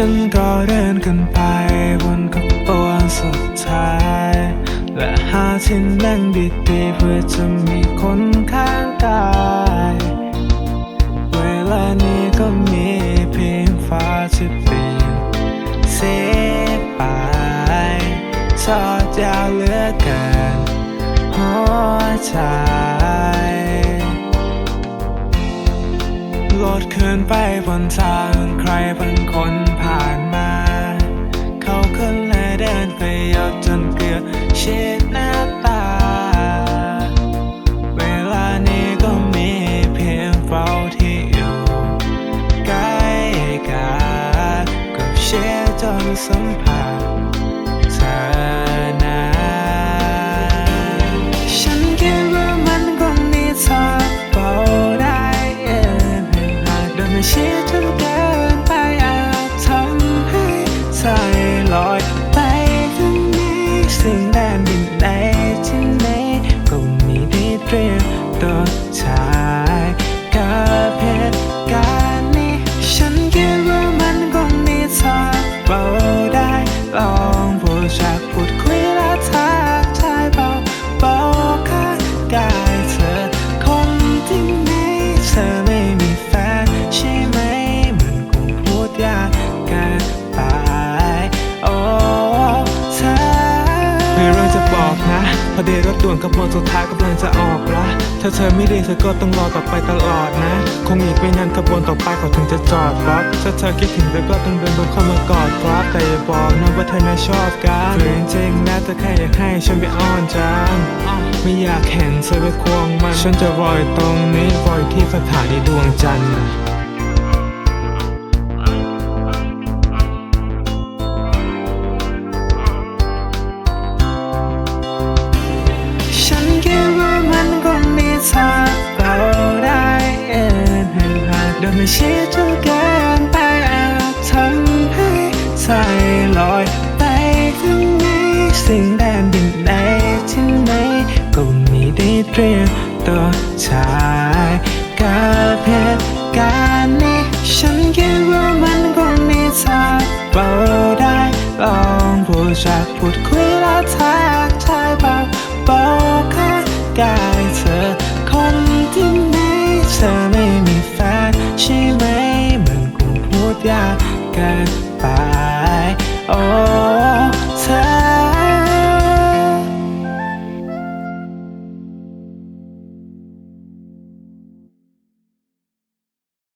ฉันก็เดินกันไปบนขบวนสุดท้าย และหาที่นั่งดีๆเพื่อจะมีคนข้างกายเวลานี้ก็มีเพียงฟ้าที่เปลี่ยนสีไปทอดยาวเหลือเกินหัวใจ ดขึ้นไปบนทางใครบางคนผ่านมา เขาขึ้นและเดินไปยกจนเกลือบชิดหน้าตา เวลานี้ก็มีเพียงเฝ้าที่อยู่ใกล้กันกับเชื่อจนสัมผัส แดนดิน พอดีรถด่วนขบวนสุดท้ายกำลังจะออกละถ้าเธอไม่ดีเธอก็ต้องรอต่อไปตลอดนะ คงอีกไม่นานขบวนต่อไปเขาถึงจะจอดรับถ้าเธอคิดถึงเธอก็ต้องเดินตรงเข้ามากอดครับแต่อย่าบอกนะว่าเธอน่ะชอบกันหรือจริงนะเธอแค่อยากให้ฉันไปอ้อนจังไม่อยากเห็นเธอไปควงมันฉันจะรอยตรงนี้รอยที่สถานีดวงจันทร์ กเดินไม่ชิดจนเกินไปอาจทำให้ใจลอยไปข้างในสิ่งแดนดินใดที่ไหนก็มีได้เตรียมตัวชายกับเหตุการณ์นี้ฉันคิดว่ามันคงมีทางเราได้ลองพูดจากพูดคุย Oh.